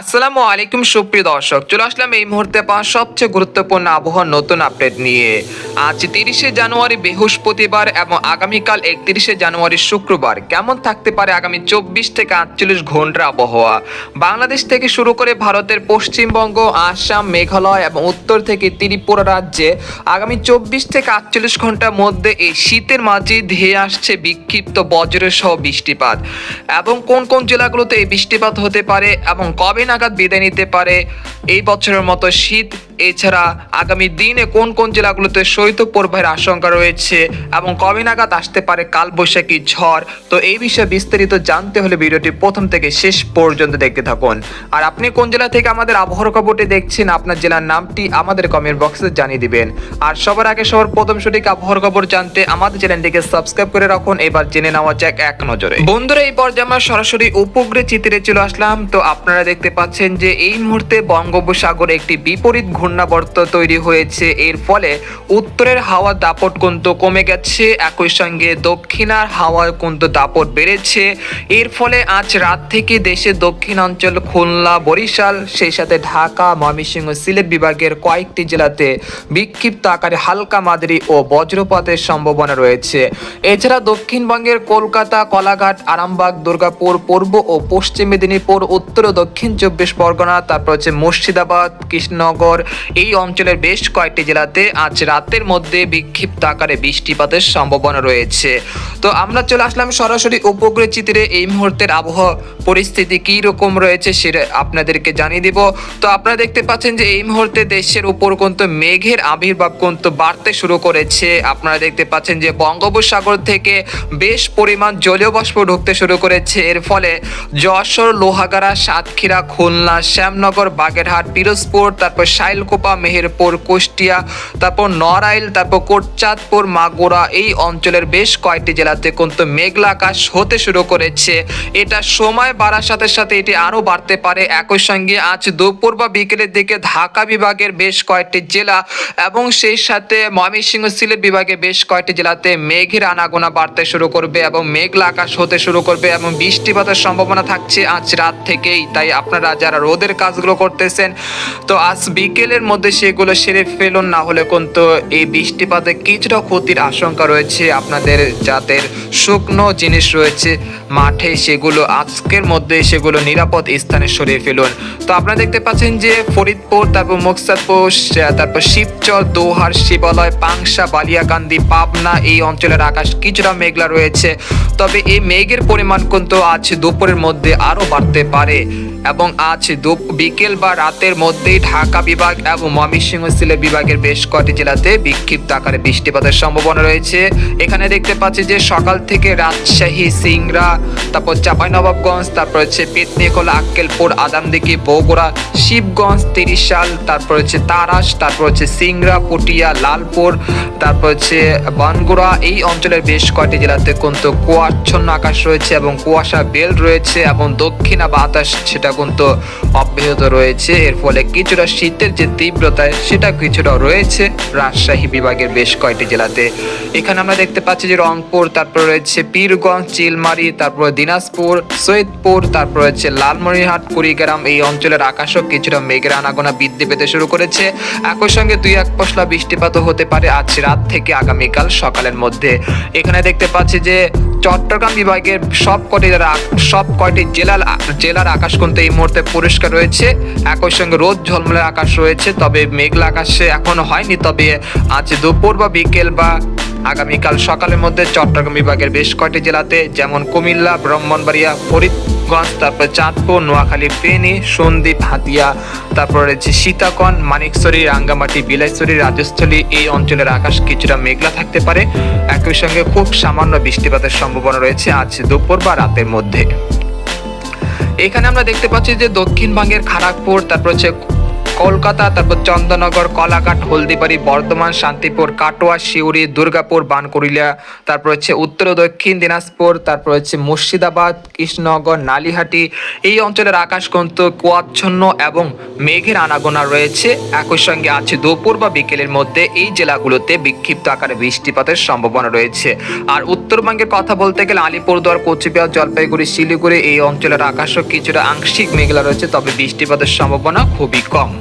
আসসালামু আলাইকুম, সুপ্রিয় দর্শক। চলে আসলাম এই মুহূর্তে পাওয়া সবচেয়ে গুরুত্বপূর্ণ আবহাওয়ার নতুন আপডেট নিয়ে। আজ তিরিশে জানুয়ারি, বৃহস্পতিবার এবং আগামীকাল একত্রিশে জানুয়ারি, শুক্রবার। কেমন থাকতে পারে আগামী চব্বিশ থেকে আটচল্লিশ ঘণ্টার আবহাওয়া? বাংলাদেশ থেকে শুরু করে ভারতের পশ্চিমবঙ্গ, আসাম, মেঘালয় এবং উত্তর থেকে ত্রিপুরা রাজ্যে আগামী চব্বিশ থেকে আটচল্লিশ ঘণ্টার মধ্যে এই শীতের মাঝে ধেয়ে আসছে বিক্ষিপ্ত বজ্র সহ বৃষ্টিপাত। এবং কোন কোন জেলাগুলোতে এই বৃষ্টিপাত হতে পারে এবং কবে নাগাদ বিদায় নিতে পারে। এই বছরের মতো শীত এছাড়া আগামী দিনে কোন কোন জেলাগুলোতে শৈত্য প্রবাহের আশঙ্কা রয়েছে এবং কবে নাগাদ আসতে পারে কালবৈশাখী ঝড়? তো এই বিষয়ে বিস্তারিত জানতে হলে ভিডিওটি প্রথম থেকে শেষ পর্যন্ত দেখতে থাকুন। আর আপনি কোন জেলা থেকে আমাদের আবহাওয়ার খবরটি দেখছেন, আপনার জেলার নামটি আমাদের কমেন্ট বক্সে জানিয়ে দিবেন। আর সবার আগে সবার প্রথম সঠিক আবহাওয়ার খবর জানতে আমাদের চ্যানেলটিকে সাবস্ক্রাইব করে রাখুন, এবার জেনে নেওয়া যাক এক নজরে। বন্ধুরা, এই পর্যায়ে আমরা সরাসরি উপগ্রহ চিত্রে চলে আসলাম। তো আপনারা দেখতে পাচ্ছেন যে এই মুহূর্তে বঙ্গোপসাগরে একটি বিপরীত ঘূর্ণাবর্ত তৈরি হয়েছে। এর ফলে উত্তরের হাওয়ার দাপট কিন্তু কমে গেছে, একই সঙ্গে দক্ষিণার হাওয়ার কিন্তু দাপট বেড়েছে। এর ফলে আজ রাত থেকে দেশের দক্ষিণাঞ্চল, খুলনা, বরিশাল, সেই সাথে ঢাকা, ময়মনসিংহ, সিলেট বিভাগের কয়েকটি জেলাতে বিক্ষিপ্ত আকারে হালকা মাঝারি ও বজ্রপাতের সম্ভাবনা রয়েছে। এছাড়া দক্ষিণবঙ্গের কলকাতা, কলাঘাট, আরামবাগ, দুর্গাপুর, পূর্ব ও পশ্চিম মেদিনীপুর, উত্তর ও দক্ষিণ চব্বিশ পরগনা, তারপর হচ্ছে মুর্শিদাবাদ, কৃষ্ণনগর এই অঞ্চলের বেশ কয়েকটি জেলাতে আজ রাতের মধ্যে বিক্ষিপ্ত আকারে বৃষ্টিপাতের সম্ভাবনা রয়েছে। তো আমরা চলে আসলাম সরাসরি উপগ্রহ চিত্রে। এই মুহূর্তের আবহাওয়া পরিস্থিতি কী রকম রয়েছে সেটা আপনাদেরকে জানিয়ে দিব। তো আপনারা দেখতে পাচ্ছেন যে এই মুহূর্তে দেশের উপর কিন্তু মেঘের আবির্ভাব কিন্তু বাড়তে শুরু করেছে। আপনারা দেখতে পাচ্ছেন যে বঙ্গোপসাগর থেকে বেশ পরিমাণ জলীয় বাষ্প ঢুকতে শুরু করেছে। এর ফলে যশোর, লোহাগাড়া, সাতক্ষীরা, খুলনা, শ্যামনগর, বাগেরহাট, পিরোজপুর, তারপর শাইলকোপা মেহেরপুর, কুষ্টিয়া, তারপর নড়াইল, তারপর কোটচাঁদপুর, মাগুরা এই অঞ্চলের বেশ কয়েকটি জেলাতে কিন্তু মেঘলা আকাশ হতে শুরু করেছে। এটা সময় বাড়ার সাথে সাথে এটি আরও বাড়তে পারে। একই সঙ্গে আজ দুপুর বা বিকেলের দিকে ঢাকা বিভাগের বেশ কয়েকটি জেলা এবং সেই সাথে ময়মনসিংহ সিলেট বিভাগে বেশ কয়েকটি জেলাতে মেঘের আনাগোনা বাড়তে শুরু করবে এবং মেঘলা আকাশ হতে শুরু করবে এবং বৃষ্টিপাতের সম্ভাবনা থাকছে আজ রাত থেকেই। তাই আপনারা যারা রোদের কাজগুলো করতেছেন, তো আজ বিকেলের মধ্যে সেগুলো সেরে ফেলুন না হলে কিন্তু এই বৃষ্টিপাতে কিছুটা ক্ষতির আশঙ্কা রয়েছে। আপনাদের যাদের শুকনো জিনিস রয়েছে, মাঠে সেগুলো, আজকের মধ্যে সেগুলো নিরাপদ স্থানে সরিয়ে ফেলুন। তো আপনারা দেখতে পাচ্ছেন যে ফরিদপুর, তারপর মুকসাদপুর তারপর শিবচর, দোহার শিবালয়, পাংশা, বালিয়াকান্দি, পাবনা, এই অঞ্চলের আকাশ কিছুটা মেঘলা রয়েছে। তবে এই মেঘের পরিমাণ কিন্তু আজ দুপুরের মধ্যে আরও বাড়তে পারে। এবং আজ দুপ- বিকেল বা রাতের মধ্যেই ঢাকা বিভাগ এবং ময়মনসিংহ সিলেট বিভাগের বেশ কয়েকটি জেলাতে বিক্ষিপ্ত আকারে বৃষ্টিপাতের সম্ভাবনা রয়েছে। এখানে দেখতে পাচ্ছি যে সকাল থেকে রাজশাহী, সিংড়া, তারপর চাঁপাইনবাবগঞ্জ, তারপর হচ্ছে পেতনিকোলা আক্কেলপুর, আদামদিঘি, বগুড়া, শিবগঞ্জ, তিরিশাল, তারপর হচ্ছে তারাস, তারপর হচ্ছে সিংড়া, পটিয়া, লালপুর, তারপর হচ্ছে বানগুড়া। এই অঞ্চলের বেশ কয়েকটি জেলাতে কিন্তু কুয়াচ্ছন্ন আকাশ রয়েছে এবং কুয়াশা বেল রয়েছে এবং দক্ষিণা বাতাস সেটা কিন্তু অব্যাহত রয়েছে। এর ফলে কিছুটা শীতের যে তীব্রতা, সেটা কিছুটা রয়েছে। রাজশাহী বিভাগের বেশ কয়েকটি জেলাতে। এখানে আমরা দেখতে পাচ্ছি যে রংপুর, তারপর রয়েছে পীরগঞ্জ, চিলমারি, তারপর দিনাজপুর, সৈয়দপুর, তারপর হচ্ছে লালমনিরহাট, কুড়িগ্রাম। এই অঞ্চলের আকাশও কিছুটা মেঘের আনাগোনা বৃদ্ধি পেতে শুরু করেছে। একই সঙ্গে দুই এক পশলা বৃষ্টিপাতও হতে পারে আজ রাত থেকে আগামীকাল সকালের মধ্যে। এখানে দেখতে পাচ্ছি যে চট্টগ্রাম বিভাগের সব কটি সব কয়টি জেলার জেলার আকাশ কিন্তু এই মুহূর্তে পরিষ্কার রয়েছে। একই সঙ্গে রোদ, ঝলমলে আকাশ রয়েছে, তবে মেঘলা আকাশে এখনও হয়নি। তবে আজ দুপুর বা বিকেল বা আগামীকাল সকালের মধ্যে চট্টগ্রাম বিভাগের বেশ কয়টি জেলাতে, যেমন কুমিল্লা, ব্রাহ্মণবাড়িয়া, ফরিদগঞ্জ, তারপর চাঁদপুর, নোয়াখালী, ফেনী, সন্দ্বীপ, হাতিয়া, তারপর রয়েছে সীতাকন মানিকছড়ি রাঙ্গামাটি বিলাইছড়ি রাজস্থলী। এই অঞ্চলের আকাশ কিছুটা মেঘলা থাকতে পারে। একই সঙ্গে খুব সামান্য বৃষ্টিপাতের সম্ভাবনা রয়েছে আজ দুপুর বা রাতের মধ্যে। এখানে আমরা দেখতে পাচ্ছি যে দক্ষিণবঙ্গের খড়গপুর তারপর হচ্ছে কলকাতা, তারপর চন্দননগর, কলাঘাট, হলদিবাড়ি, বর্ধমান, শান্তিপুর, কাটোয়া শিউরি দুর্গাপুর বানকুড়িয়া তারপর হচ্ছে উত্তর ও দক্ষিণ দিনাজপুর, তারপর হচ্ছে মুর্শিদাবাদ, কৃষ্ণনগর, নালিহাটি, এই অঞ্চলের আকাশ কিন্তু কুয়াচ্ছন্ন এবং মেঘের আনাগোনা রয়েছে। একই সঙ্গে আছে দুপুর বা বিকেলের মধ্যে এই জেলাগুলোতে বিক্ষিপ্ত আকারে বৃষ্টিপাতের সম্ভাবনা রয়েছে। আর উত্তরবঙ্গের কথা বলতে গেলে আলিপুরদুয়ার, কোচবিহার, জলপাইগুড়ি, শিলিগুড়ি এই অঞ্চলের আকাশও কিছুটা আংশিক মেঘলা রয়েছে, তবে বৃষ্টিপাতের সম্ভাবনা খুবই কম।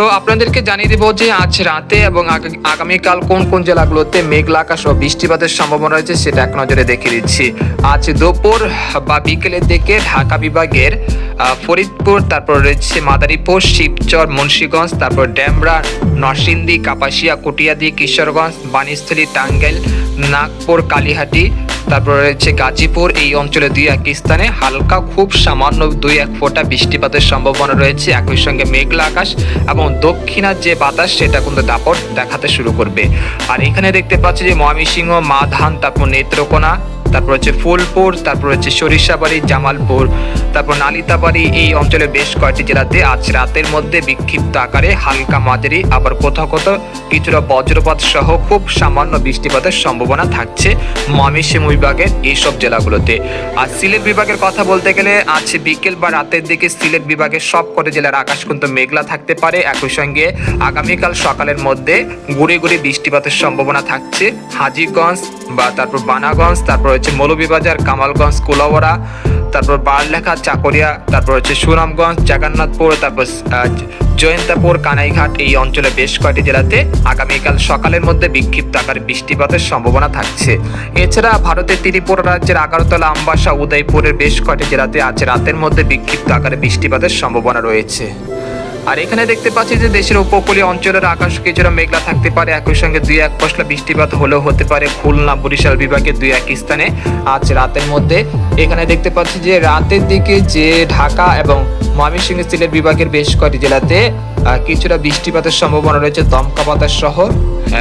তো আপনাদেরকে জানিয়ে দেবো যে আজ রাতে এবং আগামীকাল কোন কোন জেলাগুলোতে মেঘলা আকাশ ও বৃষ্টিপাতের সম্ভাবনা রয়েছে সেটা এক নজরে দেখে দিচ্ছি। আজ দুপুর বা বিকেলের দিকে ঢাকা বিভাগের ফরিদপুর, তারপর রয়েছে মাদারীপুর, শিবচর, মুন্সীগঞ্জ, তারপর ড্যামরা নরসিংদী, কাপাসিয়া, কুটিয়াদি, কিশোরগঞ্জ বানিস্থলী টাঙ্গাইল, নাগপুর, কালীহাটি তারপর রয়েছে গাজীপুর, এই অঞ্চলে দুই এক স্থানে, হালকা খুব সামান্য দুই এক ফোঁটা বৃষ্টিপাতের সম্ভাবনা রয়েছে। একই সঙ্গে মেঘলা আকাশ এবং দক্ষিণার যে বাতাস, সেটা কিন্তু দাপট দেখাতে শুরু করবে। আর এখানে দেখতে পাচ্ছি যে ময়মনসিংহ মাধান তারপর নেত্রকোনা তারপর হচ্ছে ফুলপুর, তারপর হচ্ছে সরিষাবাড়ি, জামালপুর, তারপর নালিতাবাড়ি, এই অঞ্চলের বেশ কয়েকটি জেলাতে আজ রাতের মধ্যে বিক্ষিপ্ত আকারে হালকা মাঝারি, আবার কোথাও কোথাও কিছুটা বজ্রপাত সহ খুব সামান্য বৃষ্টিপাতের সম্ভাবনা থাকছে ময়মনসিংহ বিভাগের এইসব জেলাগুলোতে। আর সিলেট বিভাগের কথা বলতে গেলে আজ বিকেল বা রাতের দিকে সিলেট বিভাগের সব কটি জেলার আকাশ কিন্তু মেঘলা থাকতে পারে। একই সঙ্গে আগামীকাল সকালের মধ্যে গুড়ি গুড়ি বৃষ্টিপাতের সম্ভাবনা থাকছে। হাজিগঞ্জ বা তারপর বানাগঞ্জ, তারপর হচ্ছে মৌলভীবাজার, কামালগঞ্জ কুলাওয়ারা তারপর বারলেখা, চাকরিয়া, তারপর হচ্ছে সুনামগঞ্জ, জগন্নাথপুর, তারপর জয়ন্তাপুর, কানাইঘাট এই অঞ্চলে বেশ কয়েকটি জেলাতে আগামীকাল সকালের মধ্যে বিক্ষিপ্ত আকারে বৃষ্টিপাতের সম্ভাবনা থাকছে। এছাড়া ভারতের ত্রিপুরা রাজ্যের আগারতলা আমবাসা, উদয়পুরের বেশ কয়েকটি জেলাতে আজ রাতের মধ্যে বিক্ষিপ্ত আকারে বৃষ্টিপাতের সম্ভাবনা রয়েছে। আর এখানে দেখতে পাচ্ছি যে দেশের উপকূলীয় অঞ্চলের আকাশ কিছুটা মেঘলা থাকতে পারে। একই সঙ্গে দুই এক পশলা বৃষ্টিপাত হলেও হতে পারে। খুলনা বরিশাল বিভাগের দুই এক স্থানে আজ রাতের মধ্যে। এখানে দেখতে পাচ্ছি যে রাতের দিকে যে ঢাকা এবং ময়মনসিংহ সিলেট বিভাগের বেশ কয়েকটি জেলাতে কিছুটা বৃষ্টিপাতের সম্ভাবনা রয়েছে। দমকা বাতাস সহ।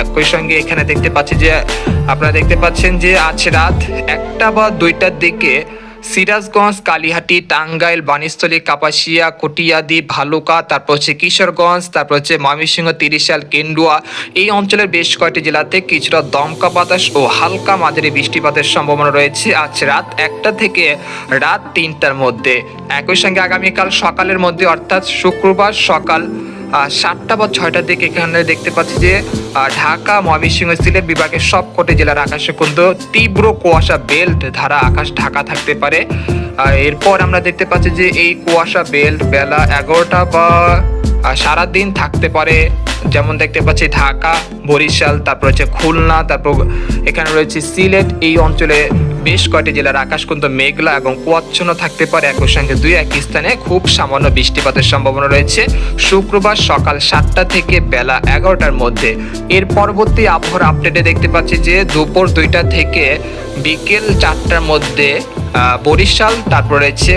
একই সঙ্গে এখানে দেখতে পাচ্ছি যে, আপনারা দেখতে পাচ্ছেন যে আজ রাত একটা বা দুইটার দিকে সিরাজগঞ্জ, কালীহাটি, টাঙ্গাইল বানিস্থলী কাপাসিয়া, কটিয়াদি, ভালুকা, তারপর হচ্ছে কিশোরগঞ্জ, তারপর হচ্ছে ময়মনসিংহ, তিরিশাল, কেন্ডুয়া এই অঞ্চলের বেশ কয়েকটি জেলাতে কিছুটা দমকা বাতাস ও হালকা মাঝারি বৃষ্টিপাতের সম্ভাবনা রয়েছে আজ রাত একটা থেকে রাত তিনটার মধ্যে। একই সঙ্গে আগামীকাল সকালের মধ্যে অর্থাৎ শুক্রবার সকাল সাতটা বা ছয়টার দিকে এখানে দেখতে পাচ্ছি যে ঢাকা ময়মনসিংহ সিলেট বিভাগের সবকটি জেলার আকাশে কিন্তু তীব্র কুয়াশা বেল্ট ধারা আকাশ ঢাকা থাকতে পারে। এরপর আমরা দেখতে পাচ্ছি যে এই কুয়াশা বেল্ট বেলা এগারোটা বা আহ, সারাদিন থাকতে পারে যেমন দেখতে পাচ্ছি ঢাকা বরিশাল তারপর হচ্ছে খুলনা তারপর এখানে রয়েছে সিলেট এই অঞ্চলে বেশ কয়েকটি জেলার আকাশ কিন্তু মেঘলা এবং কুয়াচ্ছন্ন থাকতে পারে। একই সঙ্গে দুই এক স্থানে খুব সামান্য বৃষ্টিপাতের সম্ভাবনা রয়েছে। শুক্রবার সকাল সাতটা থেকে বেলা এগারোটার মধ্যে। এর পরবর্তী আবহাওয়ার আপডেটে দেখতে পাচ্ছি যে দুপুর দুইটা থেকে বিকেল চারটার মধ্যে বরিশাল তারপর রয়েছে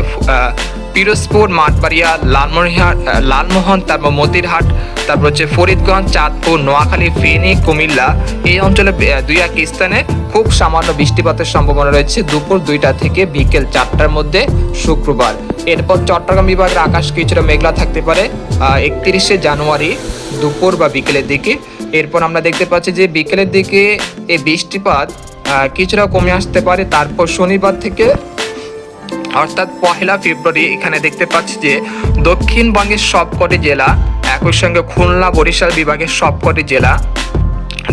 পিরোজপুর মাঠবাড়িয়া লালমনিরহাট আহ, লালমোহন তারপর মতিরহাট তারপর হচ্ছে ফরিদগঞ্জ চাঁদপুর নোয়াখালী ফেনী কুমিল্লা। এই অঞ্চলে দুই এক স্থানে খুব সামান্য বৃষ্টিপাতের সম্ভাবনা রয়েছে। দুপুর দুইটা থেকে বিকেল চারটার মধ্যে শুক্রবার। এরপর চট্টগ্রাম বিভাগের আকাশ কিছুটা মেঘলা থাকতে পারে একত্রিশে জানুয়ারি দুপুর বা বিকেলের দিকে। এরপর আমরা দেখতে পাচ্ছি যে বিকেলের দিকে এই বৃষ্টিপাত কিছুটা কমে আসতে পারে। তারপর শনিবার থেকে অর্থাৎ পহেলা ফেব্রুয়ারি এখানে দেখতে পাচ্ছি যে দক্ষিণবঙ্গের সবকটি জেলা একই সঙ্গে খুলনা, বরিশাল বিভাগের সবকটি জেলা।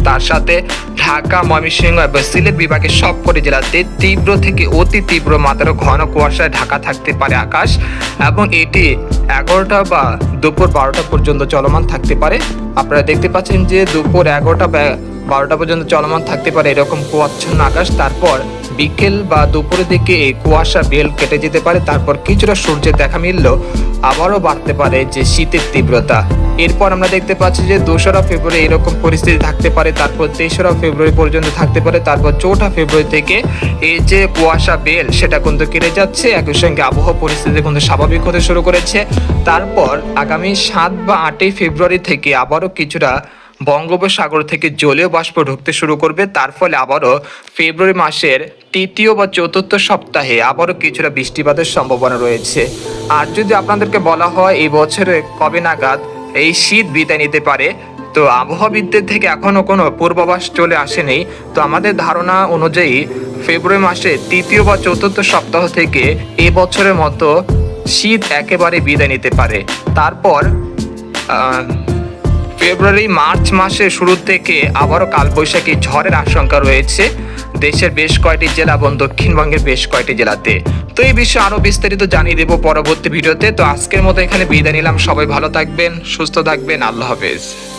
তার সাথে ঢাকা, ময়মনসিংহ এবং সিলেট বিভাগের সবকটি জেলাতে তীব্র থেকে অতি তীব্র মাত্রার ঘন কুয়াশায় ঢাকা থাকতে পারে আকাশ এবং এটি এগারোটা বা দুপুর বারোটা পর্যন্ত চলমান থাকতে পারে। আপনারা দেখতে পাচ্ছেন যে দুপুর এগারোটা বারোটা পর্যন্ত চলমান থাকতে পারে এরকম কুয়াচ্ছন্ন আকাশ। তারপর বিকেল বা দুপুরের দিকে কুয়াশা বেল কেটে যেতে পারে, তারপর কিছুটা সূর্যের দেখা মিললেও আবারও বাড়তে পারে যে শীতের তীব্রতা। এরপর আমরা দেখতে পাচ্ছি যে দোসরা ফেব্রুয়ারি এরকম পরিস্থিতি থাকতে পারে, তারপর তেসরা ফেব্রুয়ারি পর্যন্ত থাকতে পারে, তারপর চৌঠা ফেব্রুয়ারি থেকে এই যে কুয়াশা বেল সেটা কিন্তু কেটে যাচ্ছে। একই সঙ্গে আবহাওয়া পরিস্থিতি কিন্তু স্বাভাবিক হতে শুরু করেছে। তারপর আগামী সাত বা আটই ফেব্রুয়ারি থেকে আবারও কিছুটা বঙ্গোপসাগর থেকে জলীয় বাষ্প ঢুকতে শুরু করবে। তার ফলে আবারও ফেব্রুয়ারি মাসের তৃতীয় বা চতুর্থ সপ্তাহে আবারও কিছুটা বৃষ্টিপাতের সম্ভাবনা রয়েছে। আর যদি আপনাদেরকে বলা হয়, এই বছরে কবে নাগাদ এই শীত বিদায় নিতে পারে, তো আবহাওয়াবিদদের থেকে এখনও কোনো পূর্বাভাস চলে আসেনি। তো আমাদের ধারণা অনুযায়ী ফেব্রুয়ারি মাসে তৃতীয় বা চতুর্থ সপ্তাহ থেকে এ বছরের মতো শীত একেবারে বিদায় নিতে পারে। তারপর ফেব্রুয়ারি, মার্চ মাসের শুরু থেকে আবারও কালবৈশাখী ঝড়ের আশঙ্কা রয়েছে। দেশের বেশ কয়েকটি জেলা এবং দক্ষিণবঙ্গের বেশ কয়েকটি জেলাতে। তো এই বিষয়ে আরও বিস্তারিত জানিয়ে দেবো পরবর্তী ভিডিওতে। তো আজকের মতো এখানে বিদায় নিলাম। সবাই ভালো থাকবেন, সুস্থ থাকবেন। আল্লাহ হাফেজ।